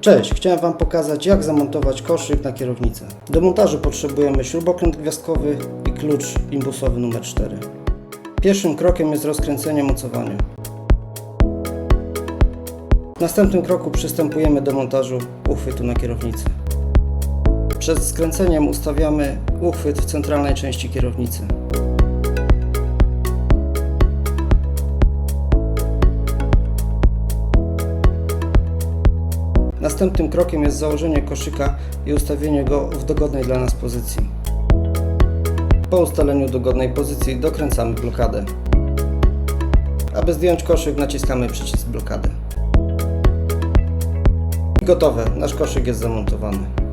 Cześć, chciałem Wam pokazać jak zamontować koszyk na kierownicę. Do montażu potrzebujemy śrubokręt gwiazdkowy i klucz imbusowy numer 4. Pierwszym krokiem jest rozkręcenie mocowania. W następnym kroku przystępujemy do montażu uchwytu na kierownicy. Przed skręceniem ustawiamy uchwyt w centralnej części kierownicy. Następnym krokiem jest założenie koszyka i ustawienie go w dogodnej dla nas pozycji. Po ustaleniu dogodnej pozycji dokręcamy blokadę. Aby zdjąć koszyk naciskamy przycisk blokady. I gotowe, nasz koszyk jest zamontowany.